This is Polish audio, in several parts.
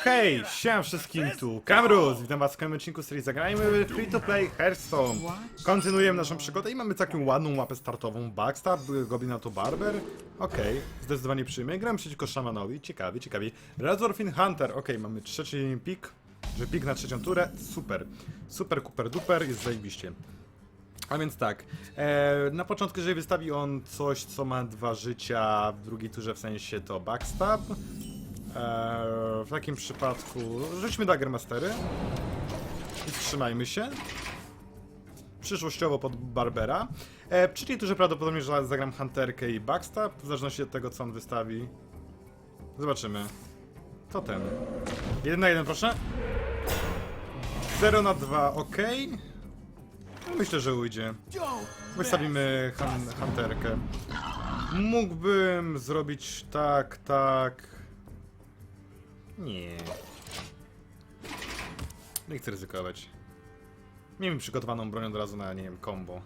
Hej, siema wszystkim tu, Kamrus, witam was w kolejnym odcinku serii Zagrajmy w Free to Play Hearthstone. Kontynuujemy naszą przygodę i mamy taką ładną mapę startową, Backstab, Goblin to Barber. Okej, zdecydowanie przyjmę. Gram przeciwko szamanowi, ciekawie, ciekawie. Razorfin Hunter, okej, mamy trzeci pik, że pik na trzecią turę, super. Super, kuper, duper, jest zajebiście. A więc tak, e, na początku, jeżeli wystawi on coś, co ma dwa życia, w drugiej turze w sensie to backstab, e, w takim przypadku rzućmy dagger mastery i wstrzymajmy się. Przyszłościowo pod Barbera. E, przy tej turze prawdopodobnie że zagram Hunterkę i backstab, w zależności od tego, co on wystawi. Zobaczymy. To ten. 1 na 1, proszę. 0 na 2, ok. No, Myślę, że ujdzie. Wystawimy han hunterkę. Mógłbym zrobić tak, tak. Nie. Nie chcę ryzykować. Miejmy przygotowaną broń od razu na, nie wiem, combo.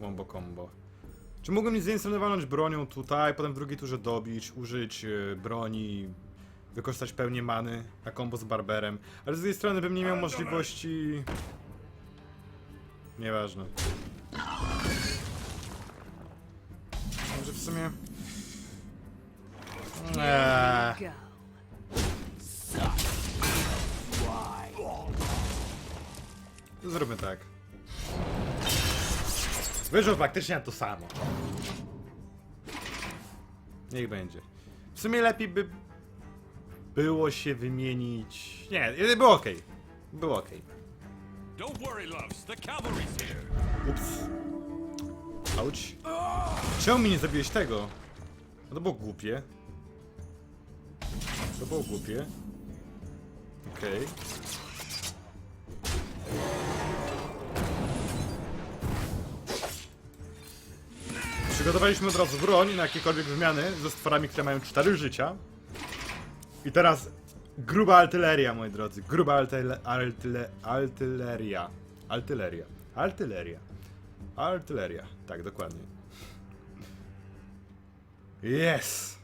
Wombo combo. Czy mógłbym zinstalowalnąć bronią tutaj, potem w drugiej turze dobić, użyć e, broni, wykorzystać pełnię many na combo z barberem, ale z drugiej strony bym nie miał możliwości... Nieważne. Może w sumie... Eee, Zróbmy tak. Wyszło faktycznie na to samo. Niech będzie. W sumie lepiej by było się wymienić... Nie, było ok. Było ok. Don't worry, loves. The cavalry's here. Ups. Auć. Czemu mi nie zabiłeś tego? No to było głupie. To było głupie. Okej. Przygotowaliśmy od razu broń na jakiekolwiek wymiany ze stworami, które mają 4 życia. I teraz gruba artyleria, moi drodzy. Gruba artyle, artyle, artyleria. Artyleria. Artyleria. Artyleria. Tak, dokładnie. Yes!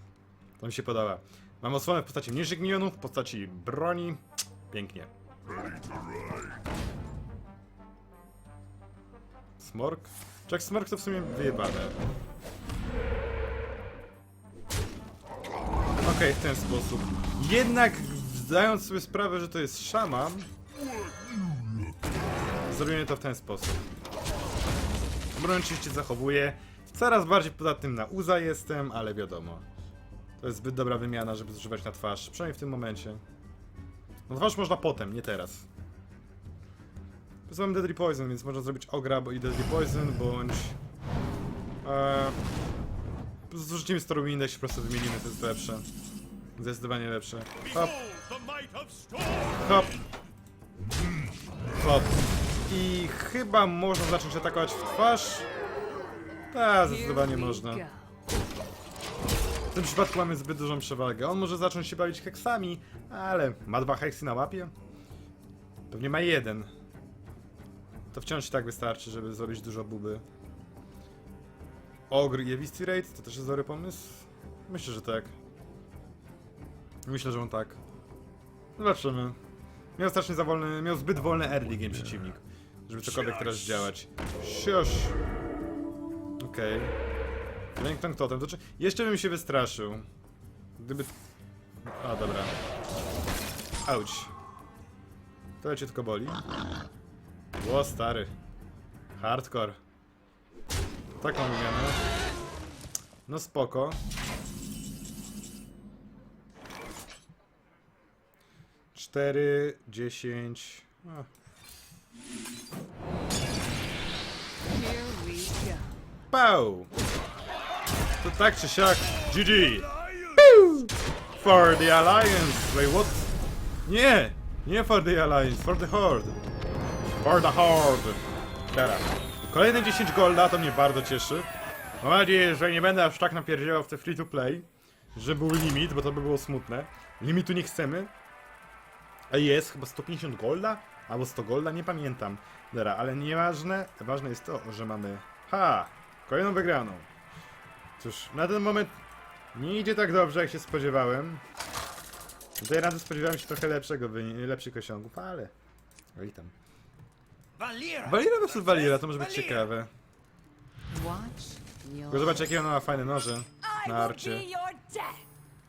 To mi się podoba. Mam osłonę w postaci mniejszych minionów, w postaci broni. Pięknie. Smork? Jack Smork to w sumie wyjebane. Okej, w ten sposób. Jednak zdając sobie sprawę, że to jest szaman, zrobimy to w ten sposób. Broń oczywiście zachowuję. Coraz bardziej podatnym na uza jestem, ale wiadomo. To jest zbyt dobra wymiana, żeby zużywać na twarz. Przynajmniej w tym momencie. Na twarz można potem, nie teraz. Po prostu mam Deadly Poison, więc można zrobić Ogra bo- i Deadly Poison, bądź... Eee, Zrzucimy Stormwinda i się po prostu wymienimy, to jest lepsze. Zdecydowanie lepsze. Hop, storm. hop. Hop. I chyba można zacząć atakować w twarz. Tak, zdecydowanie można. W tym przypadku mamy zbyt dużą przewagę. On może zacząć się bawić heksami, ale ma dwa heksy na łapie. Pewnie ma jeden. To wciąż tak wystarczy, żeby zrobić dużo buby. Ogr i Evisty Raid to też jest dobry pomysł? Myślę, że tak. Myślę, że on tak. Zobaczymy. Miał strasznie za wolny, miał zbyt wolny early game przeciwnik, żeby cokolwiek teraz działać. Siusz. Okej. Plankton totem, to czy... Jeszcze bym się wystraszył. Gdyby... A, dobra. Auć. To cię tylko boli. Ło, stary. Hardcore. Taką wymianę. No spoko. Cztery, dziesięć... A. Pau! To tak czy siak, GG! For the Alliance! Wait, what? Nie! Nie for the Alliance, for the Horde! For the Horde! Dobra. Kolejne 10 golda, to mnie bardzo cieszy. Mam nadzieję, że nie będę aż tak napierdzielał w te free to play, że był limit, bo to by było smutne. Limitu nie chcemy. A jest chyba 150 golda? Albo 100 golda, nie pamiętam. Dobra, ale nieważne. Ważne jest to, że mamy... Ha! Kolejną wygraną. Cóż, na ten moment nie idzie tak dobrze, jak się spodziewałem. Tutaj razy spodziewałem się trochę lepszego, lepszych osiągów, ale... No i tam. Valira! Valira versus Valira, to może być ciekawe. Tylko zobacz jakie ona ma fajne noże I na will arcie. be your death.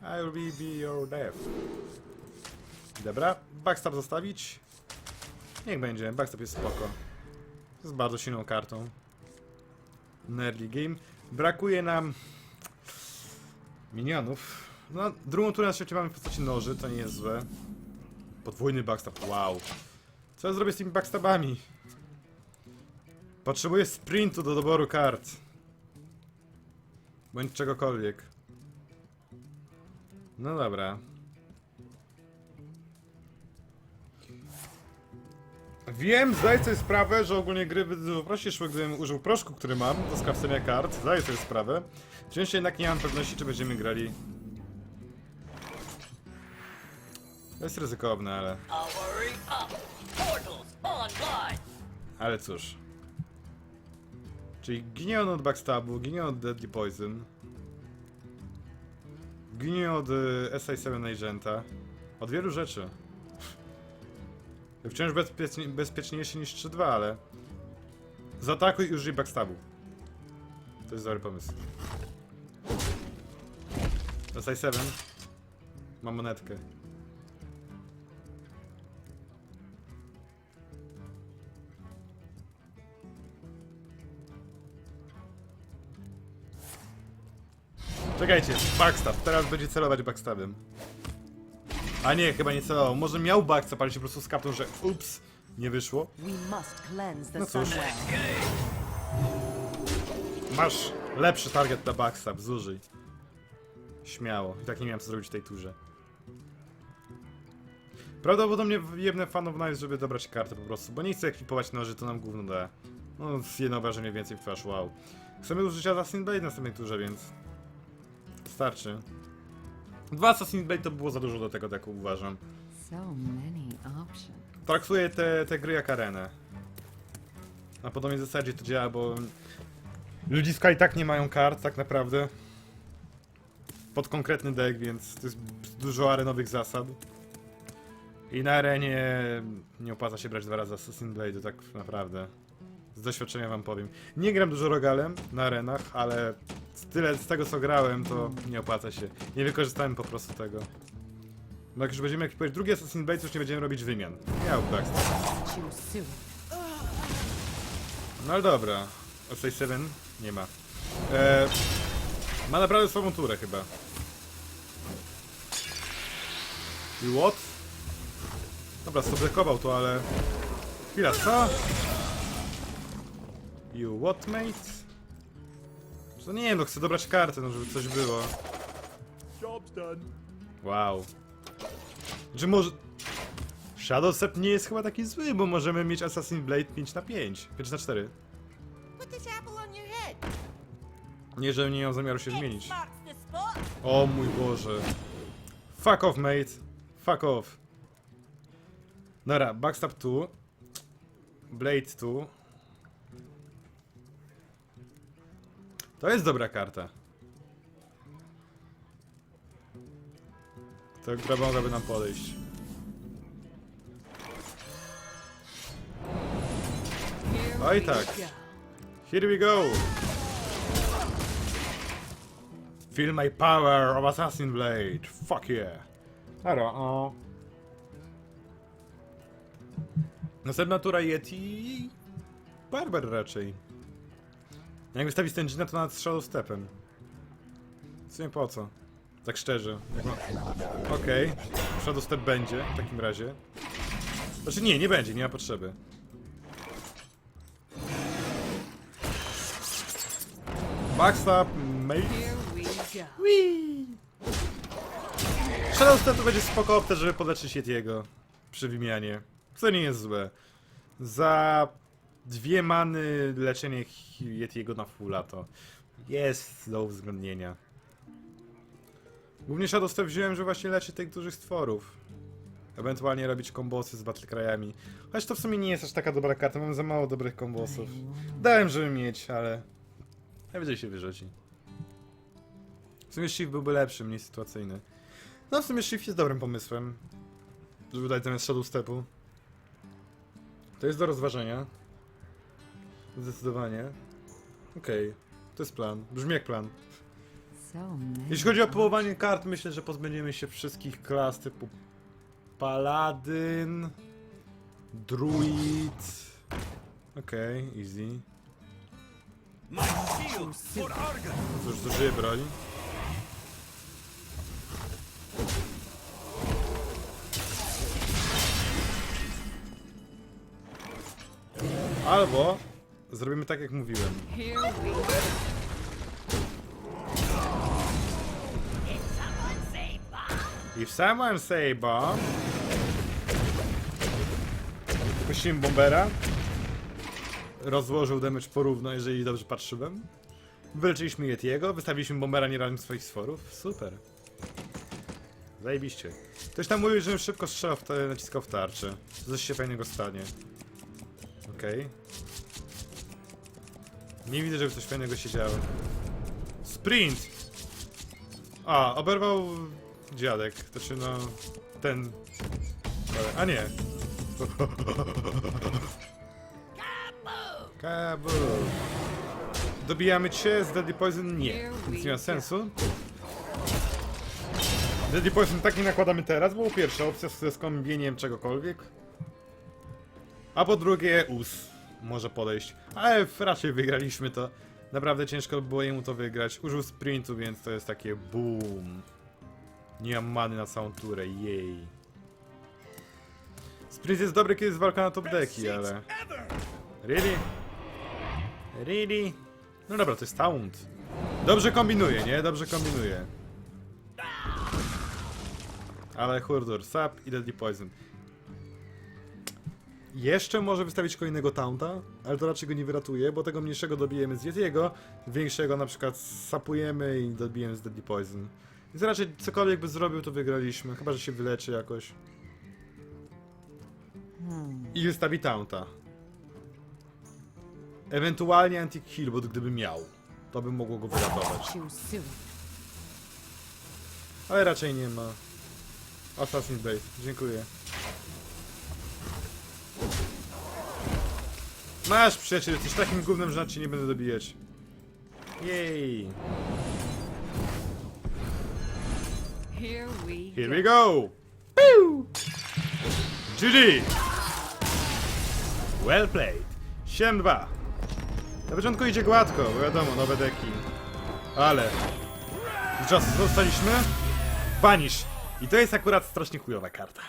I will be your death. Dobra, backstab zostawić. Niech będzie, backstab jest spoko. jest bardzo silną kartą. Na early game. Brakuje nam minionów. No, drugą turę na świecie mamy w postaci noży, to nie jest złe. Podwójny backstab, wow. Co ja zrobię z tymi backstabami? Potrzebuję sprintu do doboru kart. Bądź czegokolwiek. No dobra. Wiem, zdaję sobie sprawę, że ogólnie gry by dużo prościej szły, gdybym użył proszku, który mam do skrawcenia kart. Zdaję sobie sprawę. Wciąż jednak nie mam pewności, czy będziemy grali. To jest ryzykowne, ale... Ale cóż. Czyli ginie on od backstabu, ginie od Deadly Poison. Ginie od y, SI7 Agenta. Od wielu rzeczy. Wciąż bezpiecznie, bezpieczniejszy niż 3-2, ale... Zaatakuj i użyj backstabu. To jest dobry pomysł. SI7. Mam monetkę. Czekajcie, backstab. Teraz będzie celować backstabem. A nie, chyba nie celował. Może miał backstab, ale się po prostu skapnął, że ups, nie wyszło. No cóż. Masz lepszy target na backstab, zużyj. Śmiało. I tak nie miałem co zrobić w tej turze. Prawdopodobnie jebnę fanów Knives, żeby dobrać kartę po prostu, bo nie chcę ekwipować noży, to nam gówno da. No, jedno obrażenie więcej w twarz, wow. Chcemy użyć Assassin Blade w następnej turze, więc... Starczy. Dwa Assassin Blade to było za dużo do tego, tak uważam. Traktuję te, te gry jak arenę. Na podobnej zasadzie to działa, bo ludziska i tak nie mają kart tak naprawdę. Pod konkretny deck, więc to jest dużo arenowych zasad. I na arenie nie opłaca się brać dwa razy Assassin Blade, tak naprawdę. Z doświadczenia wam powiem. Nie gram dużo rogalem na arenach, ale tyle z tego co grałem, to nie opłaca się. Nie wykorzystałem po prostu tego. No jak już będziemy jakiś drugi Assassin Blade, to już nie będziemy robić wymian. Miał tak. Choose soon. No ale dobra. Osai 7 nie ma. E, ma naprawdę słabą turę chyba. I what? Dobra, stoplekował to, ale... Chwila, co? You what, mate? To nie wiem, no chcę dobrać kartę, no żeby coś było. Wow. Czy może... Shadow Step nie jest chyba taki zły, bo możemy mieć Assassin Blade 5 na 5 5 na 4 Put this apple on your head. Nie, że nie mam zamiaru się zmienić. O mój Boże. Fuck off, mate. Fuck off. Dobra, backstab tu. Blade tu. To jest dobra karta. To, która mogłaby nam podejść. Oj tak. Here we go! Feel my power of Assassin Blade. Fuck yeah. Dobra, o. Następna tura Yeti... Barber raczej. Jak wystawić ten Gina, to nad Shadow Stepem. W sumie po co? Tak szczerze. Jak ma- Okej. Shadow Step będzie w takim razie. Znaczy nie, nie będzie, nie ma potrzeby. Backstab, mate. Go. Shadow Step to będzie spoko opcja, żeby poleczyć Yetiego przy wymianie. Co nie jest złe. Za dwie many leczenie Yetiego na fulla to jest do uwzględnienia. Głównie Shadow Step wziąłem, że właśnie leczy tych dużych stworów. Ewentualnie robić kombosy z battle krajami. Choć to w sumie nie jest aż taka dobra karta, mam za mało dobrych kombosów. Dałem, żeby mieć, ale... Najwyżej się wyrzuci. W sumie Shift byłby lepszy, mniej sytuacyjny. No w sumie Shift jest dobrym pomysłem. Żeby dać zamiast Shadow Stepu. To jest do rozważenia. Zdecydowanie. Okej, to jest plan. Brzmi jak plan. Jeśli chodzi o połowanie kart, myślę, że pozbędziemy się wszystkich klas typu Paladyn, Druid. Okej, easy. My shield for Argon. Cóż, zużyję broń. Albo zrobimy tak jak mówiłem. If someone say bomb... Puściłem bombera. Rozłożył damage porówno, jeżeli dobrze patrzyłem. Wyleczyliśmy Yetiego, wystawiliśmy bombera nie razem swoich sforów. Super. Zajebiście. Ktoś tam mówił, że szybko strzelał w te, naciskał w tarczę. Coś się fajnego stanie. Okej. Nie widzę, żeby coś fajnego się działo. Sprint! A, oberwał dziadek. Znaczy no... Ten... A nie. Kabu. Dobijamy cię z Deadly Poison? Nie. Nic nie ma sensu. Deadly Poison tak nie nakładamy teraz, bo po pierwsze opcja z skombieniem czegokolwiek. A po drugie us może podejść. Ale raczej wygraliśmy to. Naprawdę ciężko było jemu to wygrać. Użył sprintu, więc to jest takie boom. Nie mam many na całą turę, jej. Sprint jest dobry, kiedy jest walka na top deki, ale... Really? Really? No dobra, to jest taunt. Dobrze kombinuje, nie? Dobrze kombinuje. Ale Hurdur, Sap i Deadly Poison. Jeszcze może wystawić kolejnego taunta, ale to raczej go nie wyratuje, bo tego mniejszego dobijemy z Yetiego, większego na przykład sapujemy i dobijemy z Deadly Poison. Więc raczej cokolwiek by zrobił, to wygraliśmy, chyba że się wyleczy jakoś. I wystawi taunta. Ewentualnie anti-kill, bo gdyby miał, to by mogło go wyratować. Ale raczej nie ma. Assassin's Blade, dziękuję. Masz przyjaciel, jesteś takim gównem, że na cię nie będę dobijać. Jej. Here we go. Pew! GG! Well played. 7-2. Na początku idzie gładko, bo wiadomo, nowe deki. Ale... Czas zostaliśmy? Banish. I to jest akurat strasznie chujowa karta.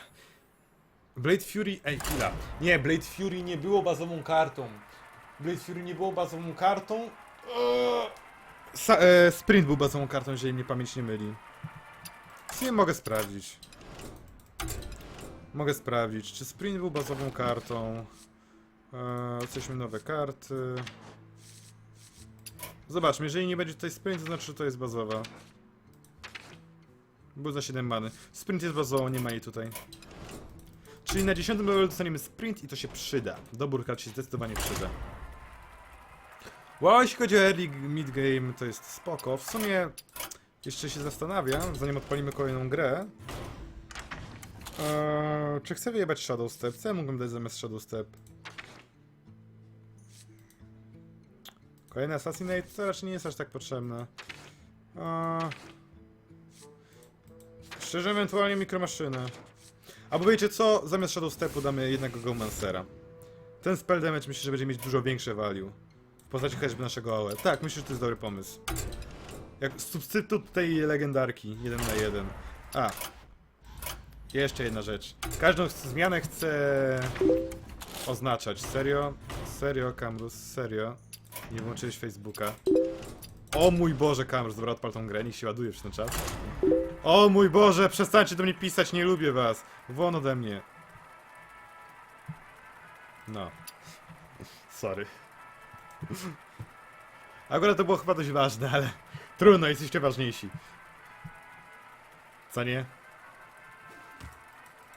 Blade Fury... Ej, chwila. Nie, Blade Fury nie było bazową kartą. Blade Fury nie było bazową kartą. Eee, Sa e, sprint był bazową kartą, jeżeli mnie pamięć nie myli. Nie mogę sprawdzić. Mogę sprawdzić, czy Sprint był bazową kartą. Eee, jesteśmy nowe karty. Zobaczmy, jeżeli nie będzie tutaj Sprint, to znaczy, że to jest bazowa. Był za 7 many. Sprint jest bazową, nie ma jej tutaj. Czyli na 10 levelu dostaniemy Sprint i to się przyda. Dobór kart się zdecydowanie przyda. Wow, jeśli chodzi o early mid game, to jest spoko. W sumie jeszcze się zastanawiam, zanim odpalimy kolejną grę. Eee, czy chcę wyjebać Shadow Step? Co ja mógłbym dać zamiast Shadow Step? Kolejny Assassinate to raczej nie jest aż tak potrzebne. Eee, szczerze, ewentualnie mikromaszynę. Albo wiecie co? Zamiast Shadow Stepu damy jednego Gomancera. Ten spell damage myślę, że będzie mieć dużo większe value. W postaci choćby naszego AOE. Tak, myślę, że to jest dobry pomysł. Jak substytut tej legendarki, jeden na jeden. A. Jeszcze jedna rzecz. Każdą zmianę chcę oznaczać. Serio? Serio, Kamrus, serio. Nie włączyłeś Facebooka. O mój Boże, Kamrus, dobra, odpal tą grę, niech się ładuje przez ten czas. O mój Boże, przestańcie do mnie pisać, nie lubię was. Won ode mnie. No. Sorry. Akurat to było chyba dość ważne, ale trudno, jesteście ważniejsi. Co nie?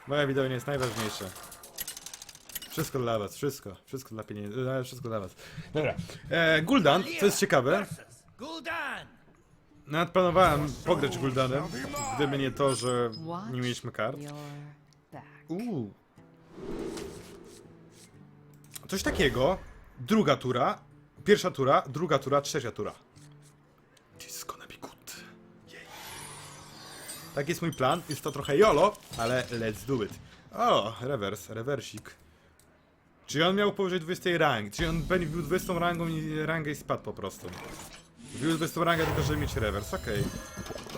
Moja widownia jest najważniejsza. Wszystko dla was, wszystko. Wszystko dla pieniędzy, e, wszystko dla was. Dobra. E, Guldan, co jest ciekawe, Gul'dan. Nawet planowałem pograć Guldanem, gdyby nie to, że nie mieliśmy kart. Uuu. Coś takiego. Druga tura. Pierwsza tura, druga tura, trzecia tura. It's gonna be good. Tak jest mój plan. Jest to trochę jolo, ale let's do it. O, rewers, rewersik. Czy on miał powyżej 20 rangi? Czy on wbił 20 rangą i rangę i spadł po prostu? Wbił 20 rangę tylko, żeby mieć rewers, okej.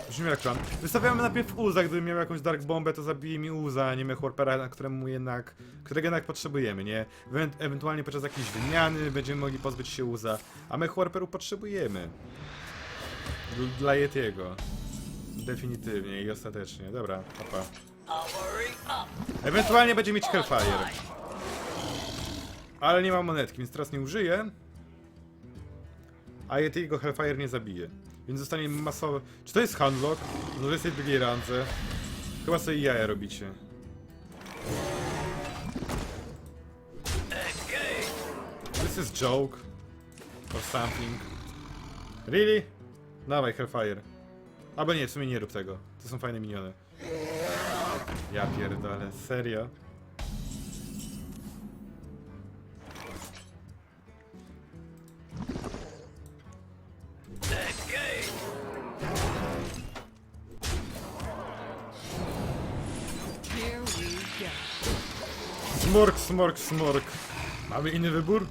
Brzmi jak plan. Wystawiamy najpierw Uza, gdybym miał jakąś Dark Bombę, to zabije mi Uza, a nie Mechwarpera, któremu jednak, którego jednak potrzebujemy, nie? Ewen ewentualnie podczas jakiejś wymiany będziemy mogli pozbyć się Uza, a Mechwarperu potrzebujemy. Dl- Dla Yetiego. Definitywnie i ostatecznie. Dobra, papa. Ewentualnie będzie mieć Hellfire. Ale nie ma monetki, więc teraz nie użyję. A Yetiego Hellfire nie zabije. Więc zostanie masowe. Czy to jest handlock? No tej drugiej randze. Chyba sobie jaja robicie. This is joke. Or something. Really? Dawaj, Hellfire. Albo nie, w sumie nie rób tego. To są fajne miniony. Ja pierdolę, serio? Smork, smork, smork. Mamy inny wybór?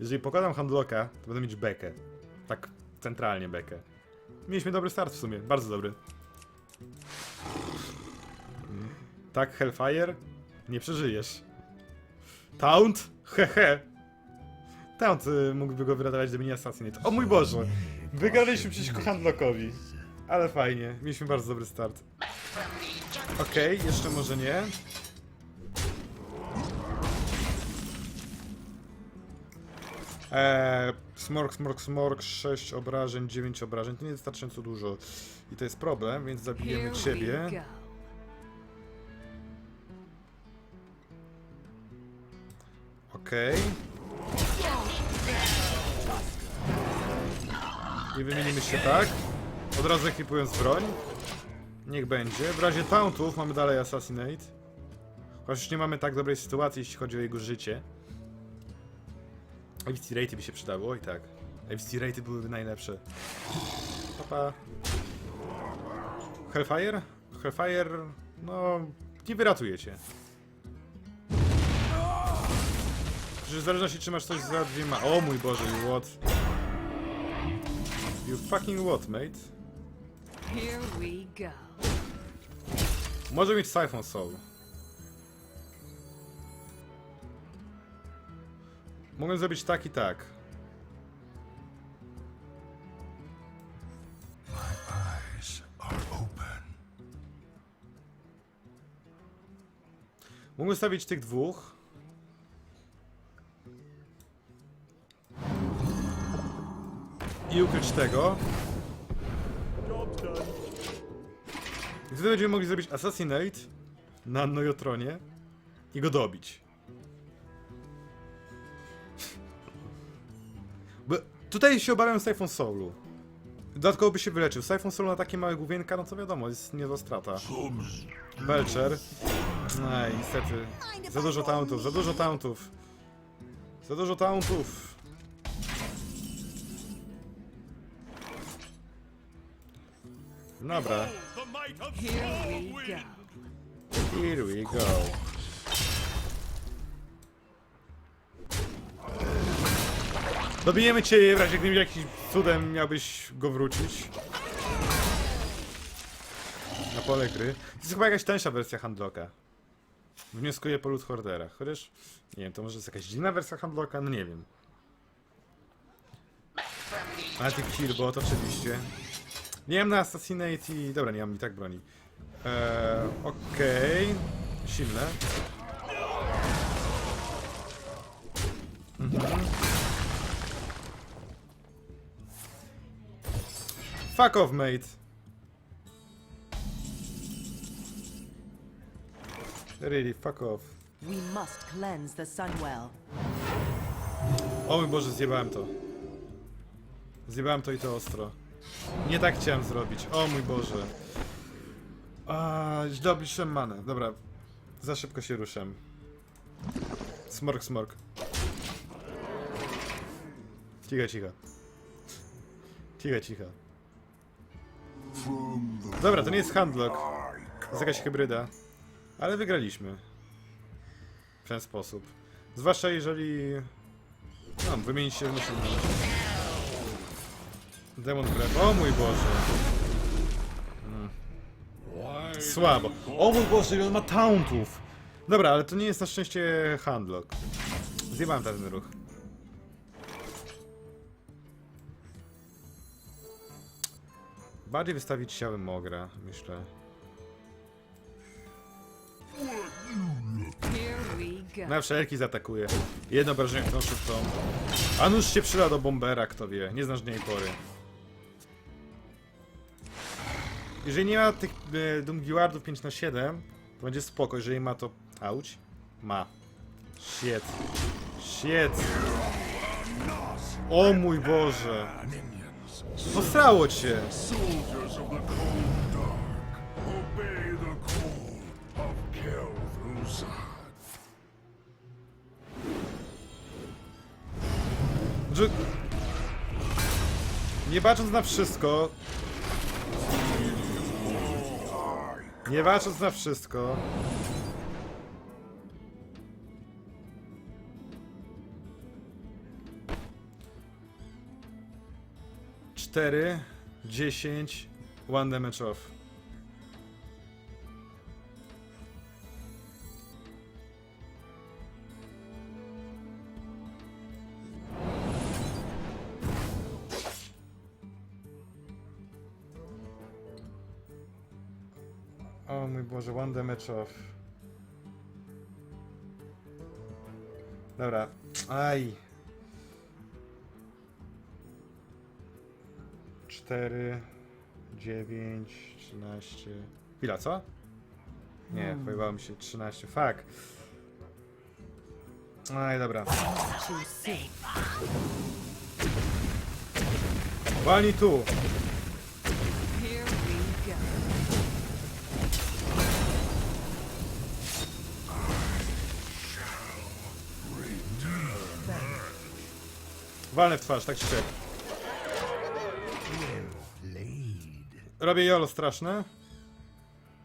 Jeżeli pokładam handlocka, to będę mieć bekę. Tak centralnie bekę. Mieliśmy dobry start w sumie, bardzo dobry. Tak, Hellfire? Nie przeżyjesz. Taunt? Hehe. Taunt y, mógłby go wyratować, gdyby nie Assassinate. O mój Boże! Wygraliśmy przeciwko handlockowi. Ale fajnie, mieliśmy bardzo dobry start. Okej, jeszcze może nie. Eee, smork, smork, smork, 6 obrażeń, 9 obrażeń, to nie wystarczająco dużo. I to jest problem, więc zabijemy ciebie. Okej. I wymienimy się tak. Od razu ekwipując broń. Niech będzie. W razie tauntów mamy dalej Assassinate. Chociaż nie mamy tak dobrej sytuacji, jeśli chodzi o jego życie. AVC raty by się przydało, i tak. AVC raty byłyby najlepsze. Papa. Hellfire? Hellfire, no, nie wyratuje cię. Przecież w zależności czy masz coś za dwiema... O mój Boże, you what? You fucking what, mate? Here we go. Może mieć Siphon Soul. Mogę zrobić tak i tak. Mogę stawić tych dwóch. I ukryć tego. I wtedy będziemy mogli zrobić Assassinate na Nojotronie i go dobić. Tutaj się obawiam Siphon Soulu. Dodatkowo by się wyleczył. Siphon Soul na takie małe główienka, no to wiadomo, jest nie do strata. Belcher. Ej, niestety. Za dużo tauntów, za dużo tauntów. Za dużo tauntów. Dobra, we go. Here we go. Dobijemy cię w razie gdyby jakimś cudem miałbyś go wrócić. Na pole gry. To jest chyba jakaś tańsza wersja handloka. Wnioskuję po loot. Chociaż, nie wiem, to może jest jakaś dziwna wersja handloka? No nie wiem. A tych Killbot oczywiście. Nie mam na Assassinate i... Dobra, nie mam i tak broni. Eee, okej. Silne. Mhm. Fuck off, mate. Really, fuck off. We must cleanse the Sunwell. O mój Boże, zjebałem to. Zjebałem to i to ostro. Nie tak chciałem zrobić. O mój Boże. A, źle obliczyłem manę. Dobra. Za szybko się ruszam. Smork, smork. Cicho, cicho. Cicho, cicho. Dobra, to nie jest handlock. To jest jakaś hybryda. Ale wygraliśmy. W ten sposób. Zwłaszcza jeżeli... No, wymienić się musimy. Demon Grab. O mój Boże. Mm. Słabo. O mój Boże, on ma tauntów. Dobra, ale to nie jest na szczęście handlock. Zjebałem ten ruch. Bardziej wystawić siałem Mogra, myślę. Na wszelki zaatakuje. Jedno obrażenie tą szybką. A nóż się przyda do bombera, kto wie. Nie znasz dnia pory. Jeżeli nie ma tych e, Doomguardów 5 na 7 to będzie spoko. Jeżeli ma to... Auć? Ma. Shit. Shit. O mój Boże. Posrało cię. Że... Nie bacząc na wszystko... Nie bacząc na wszystko... Cztery, dziesięć, one damage off. O mój Boże, one damage off. Dobra, aj. Cztery, dziewięć, trzynaście. Chwila, co? Nie, pojebało mi się 13. Fuck. Aj, dobra. Walnij tu. Walnę w twarz, tak czy siak. Robię jolo straszne.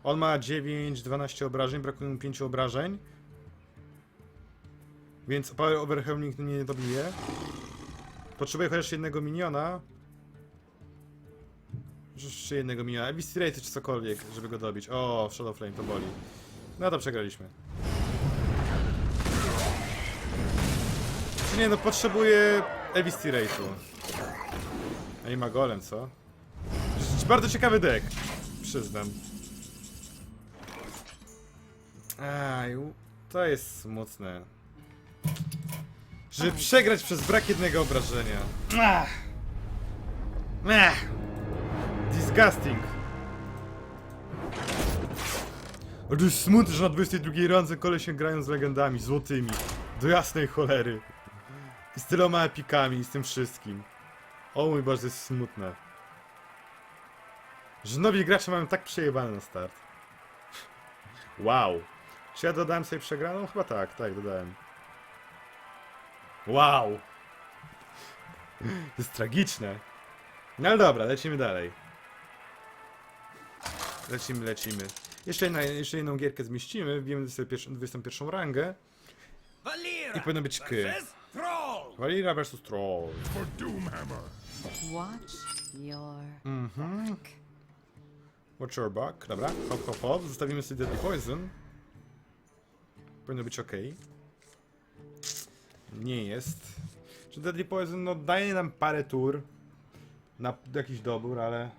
On ma 9, 12 obrażeń, brakuje mu 5 obrażeń. Więc Power Overwhelming nie dobije. Potrzebuję chociaż jednego miniona. Jeszcze jednego miniona. Eviscerate czy cokolwiek, żeby go dobić. O, Shadow Flame to boli. No to przegraliśmy. Nie no, potrzebuję Eviscerate'u. A i ma golem, co? Bardzo ciekawy deck. Przyznam. Aj, to jest smutne. Żeby przegrać przez brak jednego obrażenia. Ach. Ach. Disgusting. Jest smutne, że na 22 randze kole się grają z legendami złotymi. Do jasnej cholery. I z tyloma epikami i z tym wszystkim. O mój Boże, to jest smutne. Że nowi gracze mają tak przejebane na start. Wow. Czy ja dodałem sobie przegraną? Chyba tak, tak, dodałem. Wow. To jest tragiczne. No ale dobra, lecimy dalej. Lecimy, lecimy. Jeszcze, jedna, jeszcze jedną gierkę zmieścimy, wbijemy sobie pierwszą, 21 rangę. I powinno być K. Walira vs Troll. for Doomhammer. Watch your Mhm. Watch your back, dobra. Hop, hop, hop. Zostawimy sobie Deadly Poison. Powinno być ok. Nie jest. Czy Deadly Poison, no daje nam parę tur na jakiś dobór, ale...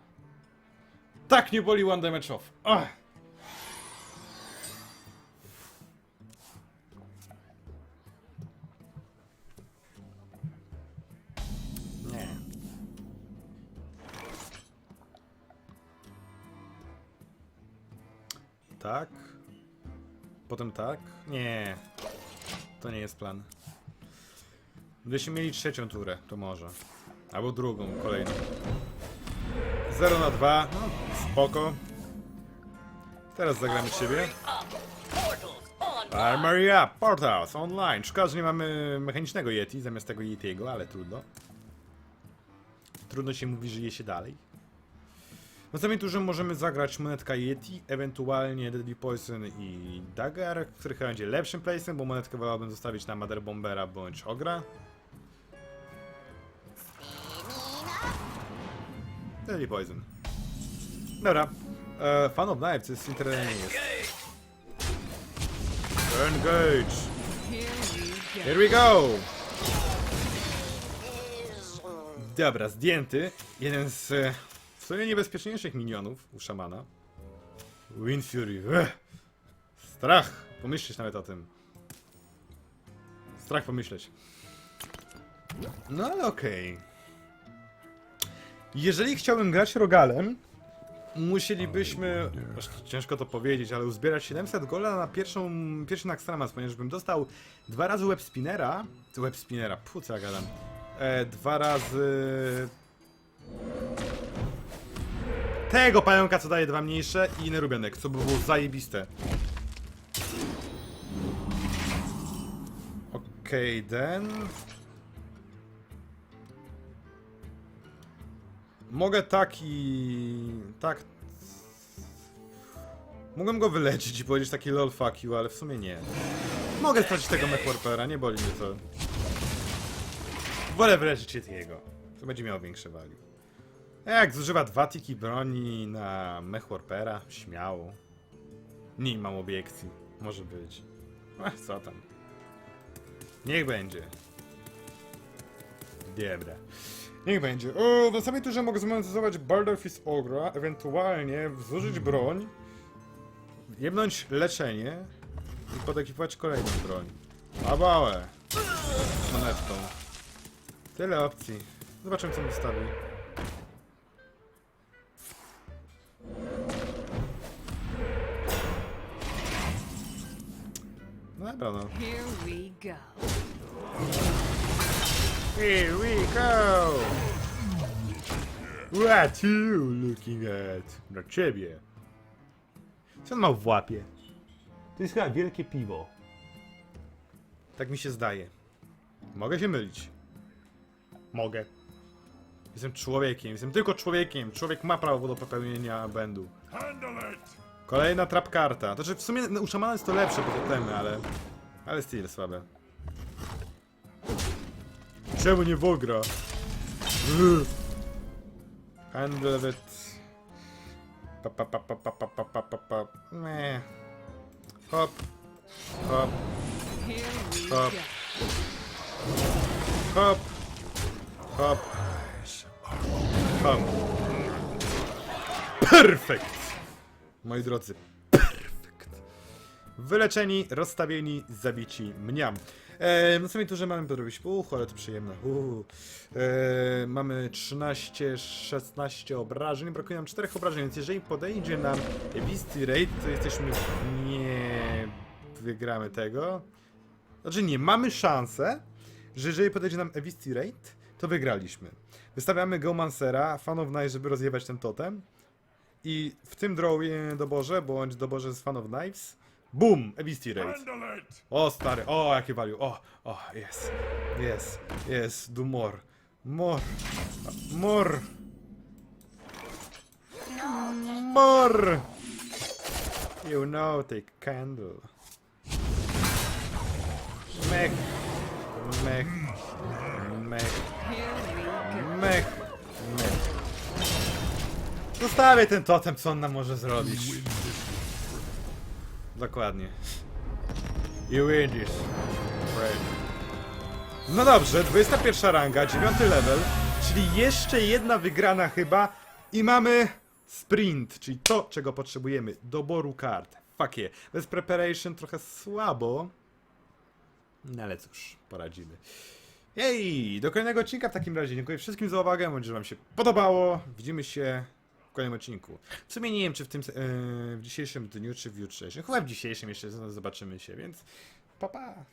Tak nie boli one damage off. Potem tak. Nie. To nie jest plan. Gdybyśmy mieli trzecią turę, to może. Albo drugą, kolejną. 0 na 2, no spoko. Teraz zagramy ciebie. Armory Up, Portals, online. Szkoda, że nie mamy mechanicznego Yeti zamiast tego Yetiego, ale trudno. Trudno się mówi, że je się dalej. No sami tu, że możemy zagrać monetka Yeti, ewentualnie Deadly Poison i Dagger, który chyba będzie lepszym placem, bo monetkę wolałbym zostawić na Mother Bombera bądź Ogra. Deadly Poison. Dobra. E, fan of Knives jest interesujący. Engage! Here we go. Dobra, zdjęty. Jeden z w sumie niebezpieczniejszych minionów u szamana. Wind Fury. Ech. Strach! Pomyśleć nawet o tym. Strach pomyśleć. No ale okej. Jeżeli chciałbym grać rogalem, musielibyśmy, ciężko to powiedzieć, ale uzbierać 700 gola na pierwszą, pierwszy Naxxramas, ponieważ bym dostał dwa razy web spinera, web spinera, pu, co ja gadam, e, dwa razy tego pająka, co daje dwa mniejsze i Nerubianek, co by było zajebiste. Okej, then... Mogę tak i... tak... Mogłem go wyleczyć i powiedzieć taki lol fuck you, ale w sumie nie. Mogę stracić tego mechwarpera, nie boli mnie to. Wolę wyleczyć Yetiego. To będzie miało większe value. Jak zużywa dwa tiki broni na mechwarpera, śmiało. Nie mam obiekcji. Może być. Ech, co tam. Niech będzie. Dobra. Niech będzie. O, w następnej turze mogę zmonetyzować Baldur Fist Ogra, ewentualnie zużyć broń, jebnąć leczenie i podekipować kolejną broń. A. Monetką. Tyle opcji. Zobaczymy co mi stawi. No dobra no. Here we go. Here we go! What you looking at? Na ciebie. Co on ma w łapie? To jest chyba wielkie piwo. Tak mi się zdaje. Mogę się mylić. Mogę. Jestem człowiekiem, jestem tylko człowiekiem. Człowiek ma prawo do popełnienia błędu. Handle it! Kolejna trap karta. To znaczy w sumie no, u szamana jest to lepsze po totemy, ale... Ale styl słabe. Czemu nie wogra? Handle it. Pa pa pa pa pa pa pa pa pa pa. Hop. Hop. Go. Hop. Hop. Hop. Perfekt! Moi drodzy, perfekt. Wyleczeni, rozstawieni, zabici, mniam. E, na samej turze mamy podrobić, uch, ale to przyjemne. Mamy 13, 16 obrażeń, brakuje nam 4 obrażeń, więc jeżeli podejdzie nam Beastie Raid, to jesteśmy... nie wygramy tego. Znaczy nie, mamy szansę, że jeżeli podejdzie nam Evisty Raid, to wygraliśmy. Wystawiamy Geomancera, Fan of Knives, żeby rozjebać ten totem. I w tym drawie doborze, bądź doborze z Fan of Knives, BUM! Evisty Raid. O stary, o jakie value, o, o, yes, yes, yes, do more, more, more, more, you know, take candle, mech, mech, mech, mech. Zostawię ten totem, co on nam może zrobić. Dokładnie. You win this. No dobrze, 21 ranga, 9 level, czyli jeszcze jedna wygrana chyba i mamy sprint, czyli to, czego potrzebujemy, doboru kart. Fuck yeah. Bez preparation trochę słabo, no ale cóż, poradzimy. Jej, do kolejnego odcinka w takim razie. Dziękuję wszystkim za uwagę, mam nadzieję, że wam się podobało. Widzimy się w kolejnym odcinku. W sumie nie wiem, czy w tym, e, w dzisiejszym dniu, czy w jutrzejszym. Chyba w dzisiejszym jeszcze zobaczymy się, więc pa pa.